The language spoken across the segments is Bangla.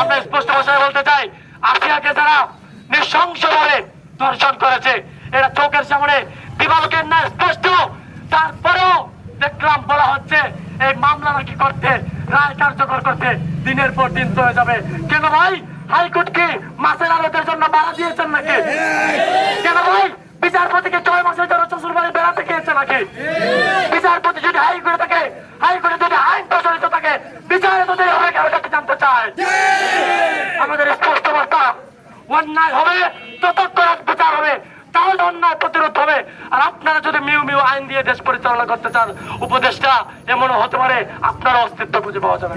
আমরা স্পষ্ট ভাষায় বলতে চাই আসিয়াকে যারা নৃশংসভাবে ধর্ষণ করেছে, এরা চোখের সামনে দিবালকের না স্পষ্ট। তারপরেও দেখলাম বলা হচ্ছে, এই মামলা নাকি করতে, রায় কার্যকর করতে দিনের পর দিন চলে যাবে। কেন ভাই? হাইকোর্ট কি মাসের আলোতের জন্য বাড়া দিয়েছেন নাকি? কেন ভাই? বিচারপতিকে ছয় মাসের জন্য শ্বশুর বাড়ি বেড়াতে গিয়েছে নাকি? বিচারপতি যদি হাইকোর্টে থাকে, হাইকোর্টে যদি আইন প্রচলিত থাকে, বিচারে তো হবে কেন জানতে চায়? অন্যায় হবে ততক্ষণ বিচার হবে, তাহলে অন্যায় প্রতিরোধ হবে। আর আপনারা যদি মিউ মিউ আইন দিয়ে দেশ পরিচালনা করতে চান উপদেশটা এমনও হতে পারে, আপনার অস্তিত্ব খুঁজে পাওয়া যাবে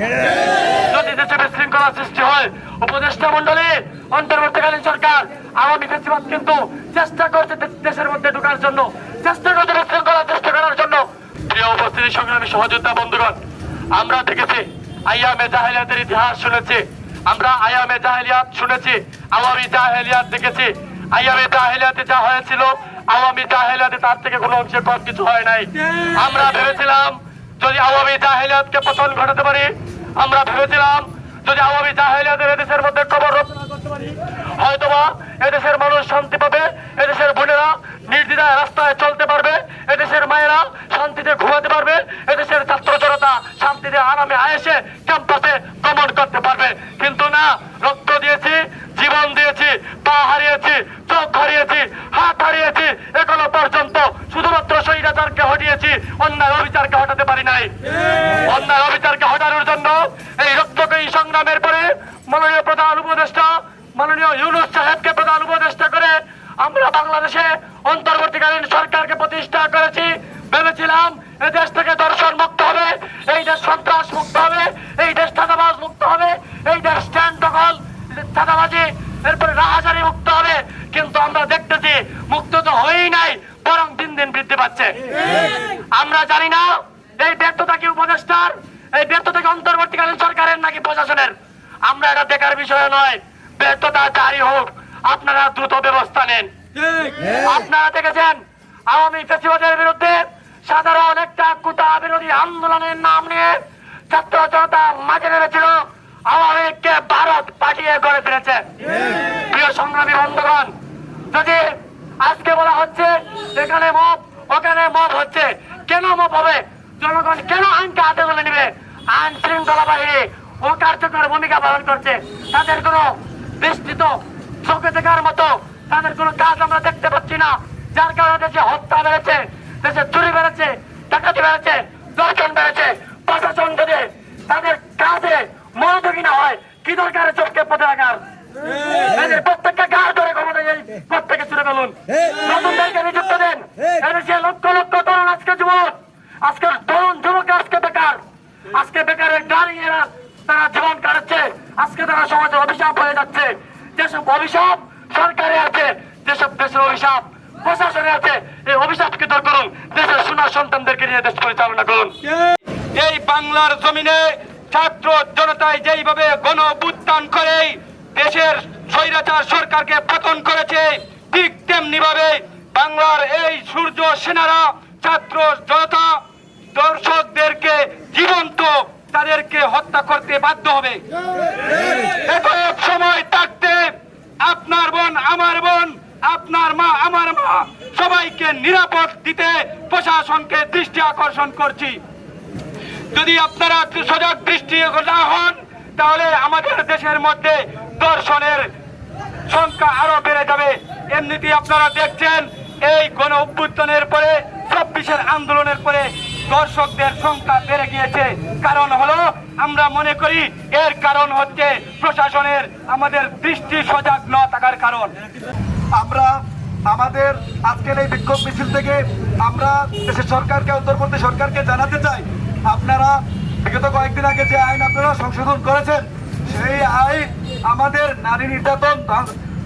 যদি দেশে বিশৃঙ্খলা সৃষ্টি হয়, উপদেষ্টা মন্ডলী অন্তর্বর্তীকালীন সরকার, আওয়ামী ফেসিবাদ কিন্তু চেষ্টা করছে দেশের মধ্যে ঢোকার জন্য, চেষ্টা করছে বিশৃঙ্খলা চেষ্টা করার জন্য। প্রিয় উপস্থিতি সংগ্রামী সহযোদ্ধা বন্ধুগণ, আমরা দেখেছি আইয়া জাহেলিয়াতের ইতিহাস শুনেছি। আমরা আয়ামে জাহেলিয়াত শুনেছি, আওয়ামী জাহেলিয়াত দেখেছি। আয়ামে জাহেলিয়াতে যা হয়েছিল, আওয়ামী জাহেলিয়াতে তার থেকে কোনো অংশে কম কিছু হয় নাই। আমরা ভেবেছিলাম, যদি আওয়ামী জাহেলিয়াতকে পতন ঘটাতে পারি, আমরা ভেবেছিলাম, যদি আওয়ামী জাহেলিয়াতের এদেশের মধ্যে কবর রচনা করতে পারি, হয়তোবা এদেশের বাংলাদেশে অন্তর্বর্তীকালীন সরকারকে প্রতিষ্ঠা করেছি। ভেবেছিলাম এই দেশ থেকে দর্শন মুক্ত হবে, এই দেশ সন্ত্রাস মুক্ত হবে, এই দেশ চাঁদাবাজ মুক্ত হবে, এই দেশ স্ট্যান্ড দখল, চাঁদাবাজি, এরপরে রাহাজারি মুক্ত হবে। কিন্তু আমরা দেখতেছি মুক্ত তো হয়েই নাই, বরং দিন দিন বৃদ্ধি পাচ্ছে। আমরা জানি না এই ব্যর্থতা কি উপদেষ্টার, এই ব্যর্থতা কি অন্তর্বর্তীকালীন সরকারের নাকি প্রশাসনের। আমরা এটা দেখার বিষয় নয়, ব্যর্থতা জারি হোক, আপনারা দ্রুত ব্যবস্থা নেন। আপনারা দেখেছেন আওয়ামী ফেসিবাদের বিরুদ্ধে সাধারণ একটা কুতা বিরোধী আন্দোলনের নাম নিয়ে ছাত্র জনতা মাঝে নেমেছিল। আওয়ামী লীগকে ভারত পাঠিয়ে গড়ে ফিরেছে প্রিয় সংগ্রামী বন্ধুগণ যদি আজকে বলা হচ্ছে এখানে মব ওখানে মব হচ্ছে কেন মব হবে? জনগণ কেন আইনকে হাতে তুলে নিবে? আইন শৃঙ্খলা বাহিনী ও কার্যকর ভূমিকা পালন করছে। তাদের কোনো বিস্তৃত চোখে দেখার মতো তাদের কোনো কাজ আমরা দেখতে পাচ্ছি না। যার কারণে দেশে হত্যা বেড়েছে দেশে চুরি বেড়েছে ডাকাতি বেড়েছে দর্শন বেড়েছে। প্রশাসন যদি তাদের কাজে মনোযোগী না হয় কি দরকার চোখকে পথে রাখার? এদের প্রত্যেককে গাড় ধরে ক্ষমতা এই প্রত্যেকে ফেলুন। নতুনদেরকে নিযুক্ত দেন। এদেশে লক্ষ লক্ষ তরুণ আজকে যুবক আজকে তরুণ যুবক আজকে বেকার। আজকে বেকারের গাড়ি এরা তারা জীবন কাটাচ্ছে। আজকে তারা সমাজে অভিশাপ হয়ে যাচ্ছে। যেসব অভিশাপ সরকারে আছে, যেসব দেশের অভিশাপ, প্রশাসনে আছে, এই অভিশাপকে দূর করুন। দেশের সোনার সন্তানদেরকে নিয়ে দেশ পরিচালনা করুন। এই বাংলার জমিনে ছাত্র জনতায় যেইভাবে গণ অভ্যুত্থান করে, দেশের স্বৈরাচার সরকারকে পতন করেছে, ঠিক তেমনি ভাবে বাংলার এই সূর্য সেনারা, ছাত্র জনতা, দর্শকদেরকে জীবন্ত, তাদেরকে হত্যা করতে বাধ্য হবে এতএব সময় থাকতে আপনার বোন আমার বোন আপনার মা আমার মা সবাইকে নিরাপদ দিতে প্রশাসনকে দৃষ্টি আকর্ষণ করছি। যদি আপনারা সজাগ দৃষ্টি না হন, তাহলে আমাদের দেশের মধ্যে দর্শনের সংখ্যা আরও বেড়ে যাবে। এমনিতে আপনারা দেখছেন, এই গণ অভ্যুত্থানের পরে চব্বিশের আন্দোলনের পরে দর্শকদের সংখ্যা বেড়ে গিয়েছে। কারণ হলো, আমরা মনে করি, এর কারণ হচ্ছে প্রশাসনের আমাদের দৃষ্টি সজাগ না থাকার কারণ। আমরা আমাদের আজকের এই বিক্ষোভ মিছিল থেকে আমরা দেশের সরকারকে অন্তর্বর্তী সরকারকে জানাতে চাই। আপনারা বিগত কয়েকদিন আগে যে আইন আপনারা সংশোধন করেছেন, সেই আইন আমাদের নারী নির্যাতন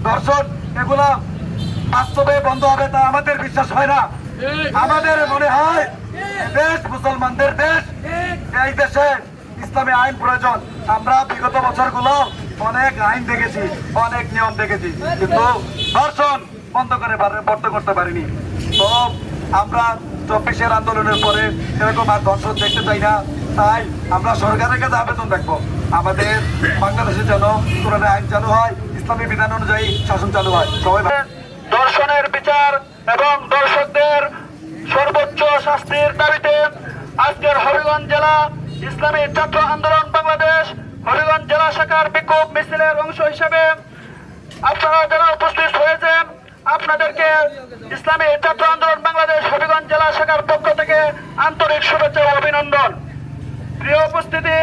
ধর্ষণ এগুলা বাস্তবে বন্ধ হবে তা আমাদের বিশ্বাস হয় না। আমাদের মনে হয় দেশ মুসলমানদের দেশ, এই দেশে ইসলামী আইন প্রয়োজন। আমরা বিগত বছরগুলো অনেক আইন দেখেছি, অনেক নিয়ম দেখেছি, কিন্তু ধর্ষণ বন্ধ করে বন্ধ করতে পারিনি। তো আমরা চব্বিশের আন্দোলনের পরে এরকম আর ধর্ষণ দেখতে চাই না। তাই আমরা সরকারের কাছে আবেদন রাখব। আমাদের বাংলাদেশে যেন কোরআনের আইন চালু হয়, ইসলামী বিধান অনুযায়ী শাসন চালু হয়। সবাই দর্শনের বিচার এবং দর্শকদের সর্বোচ্চ শাস্তির দাবিতে আজকের হবিগঞ্জ জেলা ইসলামী ছাত্র আন্দোলন বাংলাদেশ হবিগঞ্জ জেলা শাখার বিক্ষোভ মিছিলের অংশ হিসেবে আপনারা যারা উপস্থিত আপনাদেরকে ইসলামী ছাত্র আন্দোলন বাংলাদেশ হবিগঞ্জ জেলা শাখার পক্ষ থেকে আন্তরিক শুভেচ্ছা ও অভিনন্দন। প্রিয় উপস্থিতি,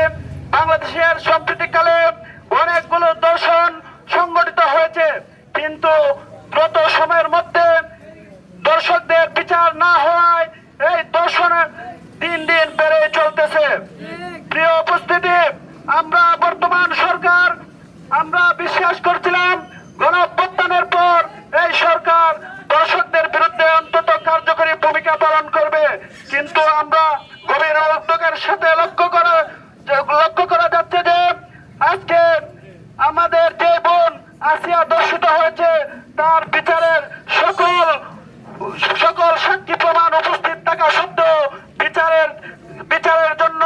বাংলাদেশের সম্প্রীতিকালে অনেকগুলো দর্শন সংগঠিত হয়েছে, কিন্তু দ্রুত সময়ের মধ্যে দর্শকদের বিচার না হওয়ায় এই দর্শন দিন দিন বেড়ে চলতেছে। প্রিয় উপস্থিতি, আমরা বর্তমান সরকার, আমরা বিশ্বাস করছিলাম গণঅভ্যুত্থানের পর এই সরকার দর্শকদের বিরুদ্ধে অন্তত কার্যকরী ভূমিকা পালন করবে। কিন্তু আমরা গভীর উদ্যোগের সাথে লক্ষ্য করা লক্ষ্য করা যাচ্ছে যে, আজকে আমাদের যে বোন আসিয়া দর্শিত হয়েছে, তার বিচারের সকল সকল সাক্ষী প্রমাণ উপস্থিত থাকা সত্ত্বেও বিচারের বিচারের জন্য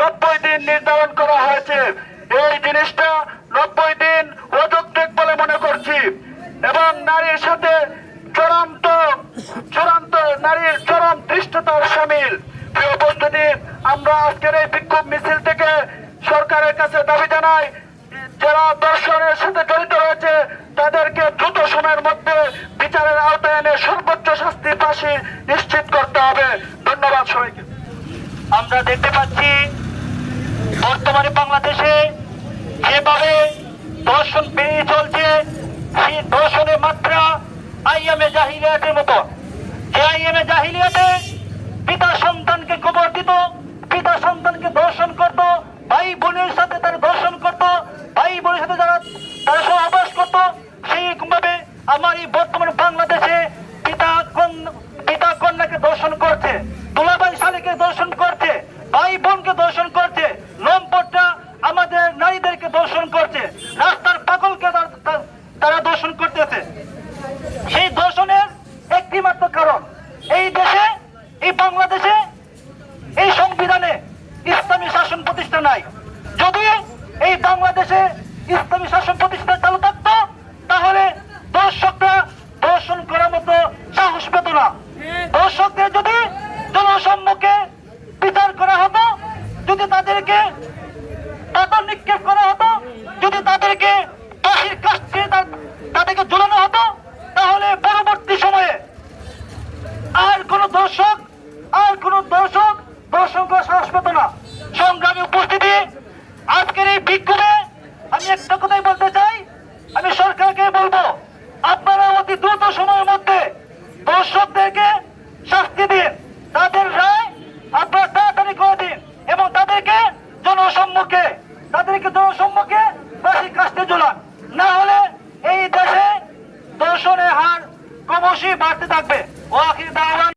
নব্বই দিন নির্ধারণ করা হয়েছে। এই জিনিসটা নব্বই দিন অযৌক্তিক বলে মনে করছি এবং নারীর সাথে চূড়ান্ত চূড়ান্ত নারীর চরম দৃষ্টতার সামিল। উপস্থিতি আমরা আজকের এই বিক্ষোভ মিছিল থেকে সরকারের কাছে দাবি জানাই, যারা দর্শনের সাথে জড়িত রয়েছে, তাদেরকে দ্রুত সময়ের মধ্যে বিচারের আওতায় এনে সর্বোচ্চ শাস্তির ফাঁসি নিশ্চিত করতে হবে। ধন্যবাদ সবাইকে। আমরা দেখতে পাচ্ছি, বর্তমানে বাংলাদেশে যেভাবে দর্শন বেড়ে চলছে, সেই দর্শনের মাত্রা আইএমএ জাহিলিয়াতের মতো। যে আইএমএ জাহিলিয়াতে পিতা সন্তানকে কবর দিত, পিতা সন্তানকে দর্শন করত, ভাই বোনের সাথে তারা দর্শন করত, ভাই বোনের সাথে যারা তারা সহবাস করত, সেই ভাবে আমার এই বর্তমান বাংলাদেশে পিতা পিতা কন্যাকে দর্শন করছে, দুলাভাই শালীকে দর্শন করছে, ভাই বোনকে দর্শন করছে লম্পটটা আমাদের নারীদেরকে দর্শন করছে রাস্তার পাগলকে তার- তার- তারা দর্শন করতেছে সেই দর্শনের একটি মাত্র কারণ এই দেশে, এই বাংলাদেশে, এই সংবিধানে ইসলামী শাসন প্রতিষ্ঠা নাই। যদি এই বাংলাদেশে ইসলামী শাসন প্রতিষ্ঠা চালু থাকতো, তাহলে দর্শকরা দর্শন করার মতো সাহস পেত না। দর্শকদের যদি জনসম্মুখে বিচার করা হতো, যদি তাদেরকে পাথর নিক্ষেপ করা হতো, যদি তাদেরকে ফাঁসির কাছে তাদেরকে ঝুলানো হতো, তাহলে পরবর্তী সময়ে দর্শক, আর কোন দর্শক দর্শক সাহস পেত না। সংগ্রামী উপস্থিতি, আজকের এই বিক্ষোভে আমি একটা কথাই বলতে চাই, আমি সরকারকে বলব, আপনারা অতি দ্রুত সময়ের মধ্যে দর্শকদেরকে শাস্তি দিন, তাদের রায় আপনারা তাড়াতাড়ি করে দিন এবং তাদেরকে জনসম্মুখে তাদেরকে জনসম্মুখে ফাঁসি কাস্তে ঝুলান না হলে এই দেশে দর্শনের হার ক্রমশই বাড়তে থাকবে। ও আখির দাওয়ান